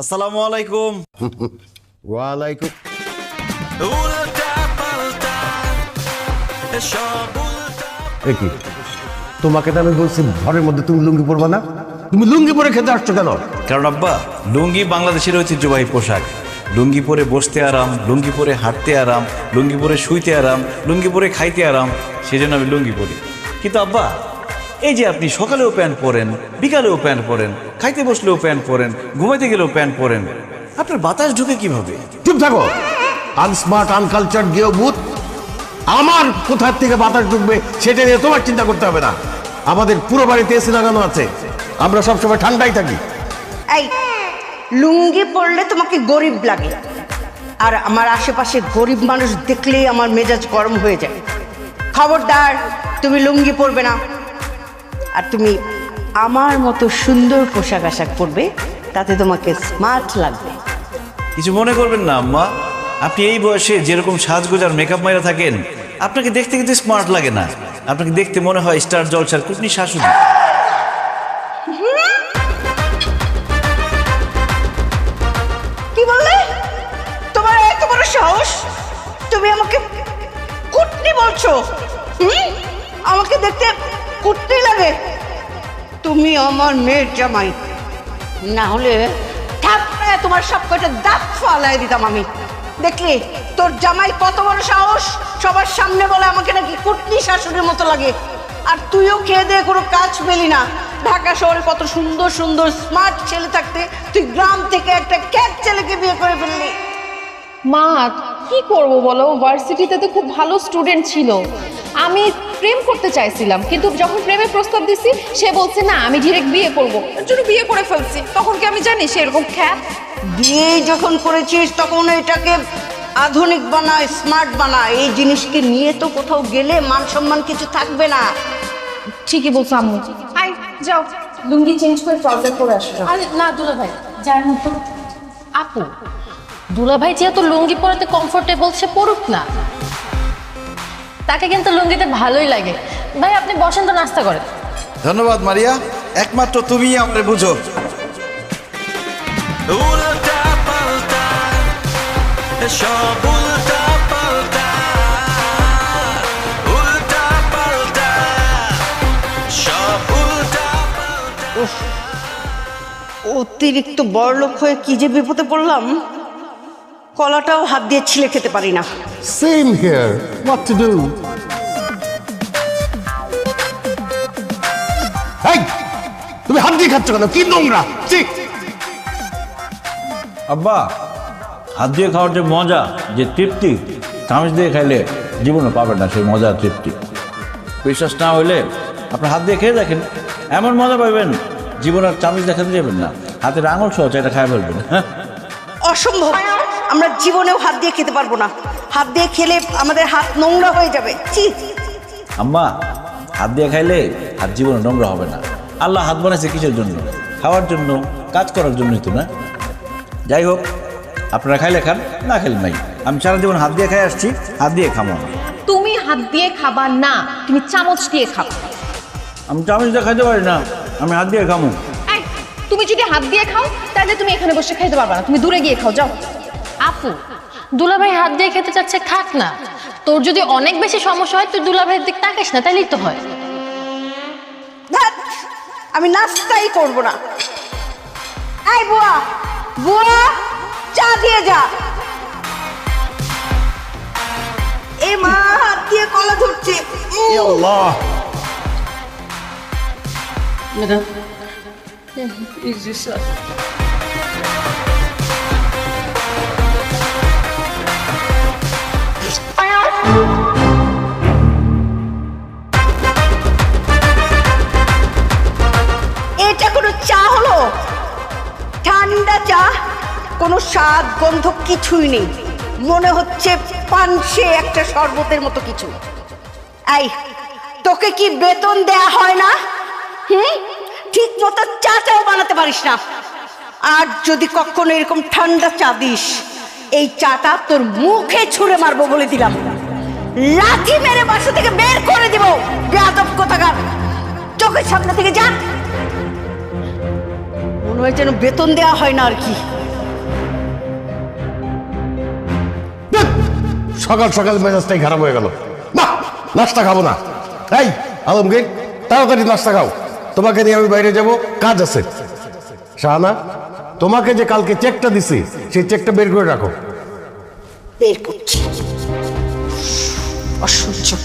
আসসালামু আলাইকুম। ওয়ালাইকুম। কি? তোমাকে তো আমি বলছি ঘরের মধ্যে তুমি লুঙ্গি পরবে না? তুমি লুঙ্গি পরে খেতে আসছো কেন? কারণ আব্বা লুঙ্গি বাংলাদেশের ঐতিহ্যবাহী পোশাক। লুঙ্গি পরে বসতে আরাম লুঙ্গি পরে হাঁটতে আরাম লুঙ্গি পরে শুইতে আরাম লুঙ্গি পরে খাইতে আরাম সেজন্য আমি লুঙ্গি পরি। কিন্তু আব্বা এই যে আপনি সকালেও প্যান্ট পরেন বিকালেও প্যান্ট পরেন খাইতে বসলেও প্যান্ট পরেন ঘুমাইতে গেলেও প্যান্ট পরেন আপনার বাতাস ঢুকে কীভাবে? চুপ থাকো। আনস্মার্ট আনকালচার গেও বুথ আমার কোথার থেকে বাতাস ঢুকবে সেটা নিয়ে তোমার চিন্তা করতে হবে না। আমাদের পুরো বাড়িতে এসি লাগানো আছে। আমরা সবসময় ঠান্ডাই থাকি। এই লুঙ্গি পরলে তোমাকে গরিব লাগে। আর আমার আশেপাশে গরিব মানুষ দেখলেই আমার মেজাজ গরম হয়ে যায়। খবরদার তুমি লুঙ্গি পরবে না। আর তুমি আমার মতো সুন্দর পোশাক আশাক পরবে তাতে তোমাকে স্মার্ট লাগবে। কিছু মনে করবেন না আম্মা। আপনি এই বয়সে যেরকম সাজগোজ আর মেকআপ মাইরা থাকেন আপনাকে দেখতে কিন্তু স্মার্ট লাগে না। আপনাকে দেখতে মনে হয় স্টার জলসার কুটনি শাশুড়ি। কি বললে? তোমার এত বড় সাহস? তুমি আমাকে কুটনি বলছো। আমাকে দেখতে কুটনি লাগে। তুমি আমার মেয়ের জামাই। না হলে তোমার সব কটা দাঁত ফালাই দিতাম আমি। দেখলি, তোর জামাই কত বড় সাহস, সবার সামনে বলে আমাকে নাকি কুটনি শাশুড়ির মতো লাগে। আর তুইও খেয়ে দিয়ে কোনো কাজ পেলি না। ঢাকা শহরে কত সুন্দর সুন্দর স্মার্ট ছেলে থাকতে তুই গ্রাম থেকে একটা ক্যাট ছেলেকে বিয়ে করে ফেললি। মা কি করব বলো? ভার্সিটিতে তো খুব ভালো স্টুডেন্ট ছিল। আমি প্রেম করতে চাইছিলাম কিন্তু যখন প্রেমের প্রস্তাব দিছি সে বলছে না আমি ডিরেক্ট বিয়ে করব। এর জন্য বিয়ে করে ফেলছি। তখন কি আমি জানি সে এরকম খ্যাত? বিয়ে যখন করেছিস তখন এটাকে আধুনিক বানা স্মার্ট বানা। এই জিনিসকে নিয়ে তো কোথাও গেলে মান সম্মান কিছু থাকবে না। ঠিকই বলছো আম্মু। আই যাও। লুঙ্গি চেঞ্জ করে ট্রাউজার পরে আসো আরে না দুলা ভাই যার মতো আপু দুলা ভাই যেহেতু লুঙ্গি পরাতে কমফোর্টেবল সে পড়ুক না। তাকে কিন্তু লুঙ্গিতে ভালোই লাগে। ভাই আপনি বসেন তো নাস্তা করেন। ধন্যবাদ মারিয়া। একমাত্র তুমিই আমাদের বুঝো। উল্টা পাল্টা সব উল্টা পাল্টা। উল্টা পাল্টা সব উল্টা পাল্টা। অতিরিক্ত বড়লোক হয়ে কি যে বিপদে পড়লাম। কলাটাও হাত দিয়ে ছিলে খেতে পারি না। Same here what to do এই তুমি হাত দিয়ে খাচ্ছ কেন? কি নোংরা? ঠিক আব্বা হাত দিয়ে খাওয়ার যে মজা যে তৃপ্তি চামচ দিয়ে খাইলে জীবনে পাবেন না সেই মজা তৃপ্তি। বিশ্বাস না হইলে আপনার হাত দিয়ে খেয়ে দেখেন এমন মজা পাবেন জীবন আর চামচ দেখাতে যাবেন না। হাতের আঙুল সহ এটা খাই ফেলবেন। হ্যাঁ। অসম্ভব। আমরা জীবনেও হাত দিয়ে খেতে পারব না। হাত দিয়ে খেলে আমাদের হাত নোংরা হয়ে যাবে। চি আম্মা হাত দিয়ে খাইলে হাত জীবনে নোংরা হবে না। আল্লাহ হাত বানাইছে কিসের জন্য? খাওয়ার জন্য কাজ করার জন্যই তো না? যাই হোক আপনারা খাইলে খান না খেলে নাই। আমি সারা জীবন হাত দিয়ে খাই আসছি হাত দিয়ে খাব তুমি হাত দিয়ে খাবা না তুমি চামচ দিয়ে খাবা। আমি চামচ দিয়ে খাইতে পারি না আমি হাত দিয়ে খামো। এই, তুমি যদি হাত দিয়ে খাও তাহলে তুমি এখানে বসে খাইতে পারবা না। তুমি দূরে গিয়ে খাও যাও। আপু দুলা ভাই হাত দিয়ে খেতে চাচ্ছে খাক না। তোর যদি অনেক বেশি সমস্যা হয় তুই দুলা ভাইয়ের দিক তাকাস না তাইলেই তো হয়। ধ্যাৎ, আমি নাস্তাই করব না। এই বুয়া বুয়া চা দিয়ে যা। এ মা হাত দিয়ে কলা ধরছে। উম, আল্লাহ এটা স্বাদ, গন্ধ কিছুই নেই। মনে হচ্ছে পানসে একটা শরবতের মতো কিছু। এই, তোকে কি বেতন দেয়া হয় না? হুম? ঠিক মতো চা চাও বানাতে পারিস না। আর যদি কখনো এরকম ঠান্ডা চা দিস, এই চাটা তোর মুখে ছুঁড়ে মারবো বলে দিলাম। লাঠি মেরে বাসা থেকে বের করে দিব। বেয়াদব কোথাকার। চোখের সামনে থেকে যা মনে হয় যেন বেতন দেওয়া হয় না আর কি। সকাল সকাল মেজাজটাই খারাপ হয়ে গেল। না নাস্তা খাব না। এই, আলমগীর, তাড়াতাড়ি নাস্তা খাও। তোমাকে নিয়ে আমি বাইরে যাব, কাজ আছে। শাহানা, তোমাকে যে কালকে চেকটা দিছি, সেই চেকটা বের করে রাখো। বের করছি। অসহ্য।